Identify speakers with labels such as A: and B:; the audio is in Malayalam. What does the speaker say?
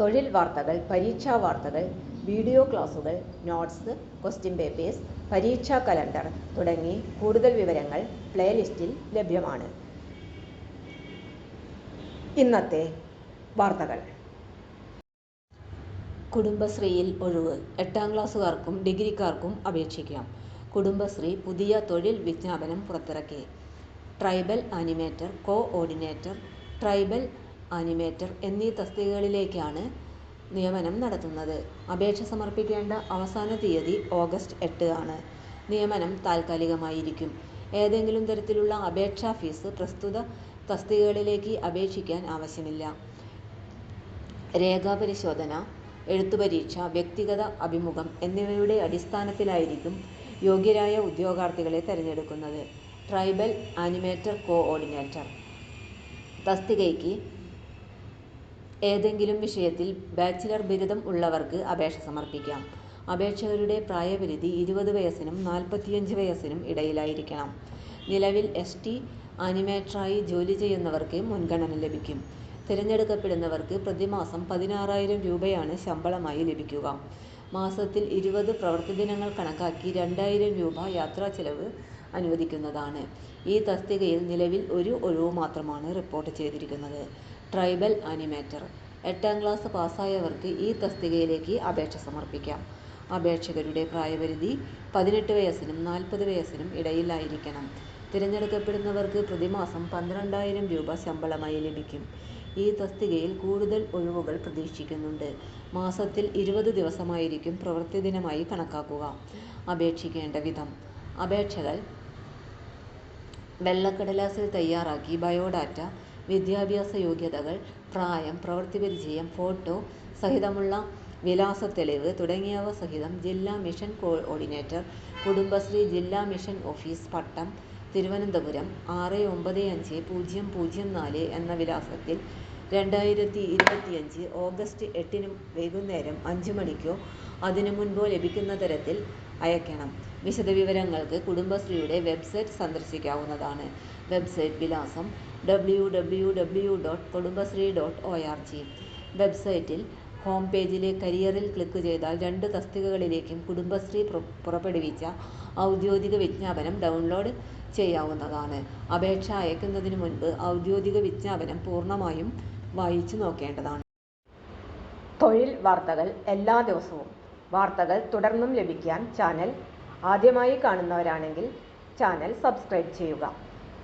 A: തൊഴിൽ വാർത്തകൾ പരീക്ഷാ വാർത്തകൾ വീഡിയോ ക്ലാസുകൾ നോട്ട്സ് ക്വസ്റ്റ്യൻ പേപ്പേഴ്സ് പരീക്ഷാ കലണ്ടർ തുടങ്ങി കൂടുതൽ വിവരങ്ങൾ പ്ലേലിസ്റ്റിൽ ലഭ്യമാണ്. ഇന്നത്തെ വാർത്തകൾ. കുടുംബശ്രീയിൽ ഒഴിവ്. എട്ടാം ക്ലാസ്സുകാർക്കും ഡിഗ്രിക്കാർക്കും അപേക്ഷിക്കാം. കുടുംബശ്രീ പുതിയ തൊഴിൽ വിജ്ഞാപനം പുറത്തിറക്കി. Tribal animator co ordinator tribal animator എന്നീ തസ്തികകളിലേക്കാണ് നിയമനം നടത്തുന്നത്. അപേക്ഷ സമർപ്പിക്കേണ്ട അവസാന തീയതി ഓഗസ്റ്റ് എട്ട് ആണ്. നിയമനം താൽക്കാലികമായിരിക്കും. ഏതെങ്കിലും തരത്തിലുള്ള അപേക്ഷാ ഫീസ് പ്രസ്തുത തസ്തികകളിലേക്ക് അപേക്ഷിക്കാൻ ആവശ്യമില്ല. രേഖാപരിശോധന എഴുത്തുപരീക്ഷ വ്യക്തിഗത അഭിമുഖം എന്നിവയുടെ അടിസ്ഥാനത്തിലായിരിക്കും യോഗ്യരായ ഉദ്യോഗാർത്ഥികളെ തിരഞ്ഞെടുക്കുന്നത്. ട്രൈബൽ ആനിമേറ്റർ കോ ഓർഡിനേറ്റർ തസ്തികയ്ക്ക് ഏതെങ്കിലും വിഷയത്തിൽ ബാച്ചിലർ ബിരുദം ഉള്ളവർക്ക് അപേക്ഷ സമർപ്പിക്കാം. അപേക്ഷകരുടെ പ്രായപരിധി ഇരുപത് വയസ്സിനും നാൽപ്പത്തിയഞ്ച് വയസ്സിനും ഇടയിലായിരിക്കണം. നിലവിൽ എസ് ടി ആനിമേറ്ററായി ജോലി ചെയ്യുന്നവർക്ക് മുൻഗണന ലഭിക്കും. തിരഞ്ഞെടുക്കപ്പെടുന്നവർക്ക് പ്രതിമാസം പതിനാറായിരം രൂപയാണ് ശമ്പളമായി ലഭിക്കുക. മാസത്തിൽ ഇരുപത് പ്രവൃത്തി ദിനങ്ങൾ കണക്കാക്കി രണ്ടായിരം രൂപ യാത്രാച്ചെലവ് അനുവദിക്കുന്നതാണ്. ഈ തസ്തികയിൽ നിലവിൽ ഒരു ഒഴിവ് മാത്രമാണ് റിപ്പോർട്ട് ചെയ്തിരിക്കുന്നത്. Tribal animator. എട്ടാം ക്ലാസ് പാസ്സായവർക്ക് ഈ തസ്തികയിലേക്ക് അപേക്ഷ സമർപ്പിക്കാം. അപേക്ഷകരുടെ പ്രായപരിധി പതിനെട്ട് വയസ്സിനും നാൽപ്പത് വയസ്സിനും ഇടയിലായിരിക്കണം. തിരഞ്ഞെടുക്കപ്പെടുന്നവർക്ക് പ്രതിമാസം പന്ത്രണ്ടായിരം രൂപ ശമ്പളമായി ലഭിക്കും. ഈ തസ്തികയിൽ കൂടുതൽ ഒഴിവുകൾ പ്രതീക്ഷിക്കുന്നുണ്ട്. മാസത്തിൽ ഇരുപത് ദിവസമായിരിക്കും പ്രവൃത്തി ദിനമായി കണക്കാക്കുക. അപേക്ഷിക്കേണ്ട വിധം. അപേക്ഷകൾ വെള്ളക്കടലാസിൽ തയ്യാറാക്കി ബയോഡാറ്റ വിദ്യാഭ്യാസ യോഗ്യതകൾ പ്രായം പ്രവൃത്തി പരിചയം ഫോട്ടോ സഹിതമുള്ള വിലാസ തെളിവ് തുടങ്ങിയവ സഹിതം ജില്ലാ മിഷൻ കോർഡിനേറ്റർ കുടുംബശ്രീ ജില്ലാ മിഷൻ ഓഫീസ് പട്ടം തിരുവനന്തപുരം ആറ് ഒമ്പത് അഞ്ച് പൂജ്യം പൂജ്യം നാല് എന്ന വിലാസത്തിൽ രണ്ടായിരത്തി ഇരുപത്തിയഞ്ച് ഓഗസ്റ്റ് എട്ടിന് വൈകുന്നേരം അഞ്ച് മണിക്കോ അതിനു മുൻപോ ലഭിക്കുന്ന തരത്തിൽ അയക്കണം വിശദവിവരങ്ങൾക്ക് കുടുംബശ്രീയുടെ വെബ്സൈറ്റ് സന്ദർശിക്കാവുന്നതാണ്. വെബ്സൈറ്റ് വിലാസം W W W dot Kudumbashree dot O R G വെബ്സൈറ്റിൽ ഹോം പേജിലെ കരിയറിൽ ക്ലിക്ക് ചെയ്താൽ രണ്ട് തസ്തികകളിലേക്കും കുടുംബശ്രീ പുറപ്പെടുവിച്ച ഔദ്യോഗിക വിജ്ഞാപനം ഡൗൺലോഡ് ചെയ്യാവുന്നതാണ്. അപേക്ഷ അയക്കുന്നതിന് മുൻപ് ഔദ്യോഗിക വിജ്ഞാപനം പൂർണമായും വായിച്ചു നോക്കേണ്ടതാണ്. തൊഴിൽ വാർത്തകൾ എല്ലാ ദിവസവും. വാർത്തകൾ തുടർന്നും ലഭിക്കാൻ ചാനൽ ആദ്യമായി കാണുന്നവരാണെങ്കിൽ ചാനൽ സബ്സ്ക്രൈബ് ചെയ്യുക.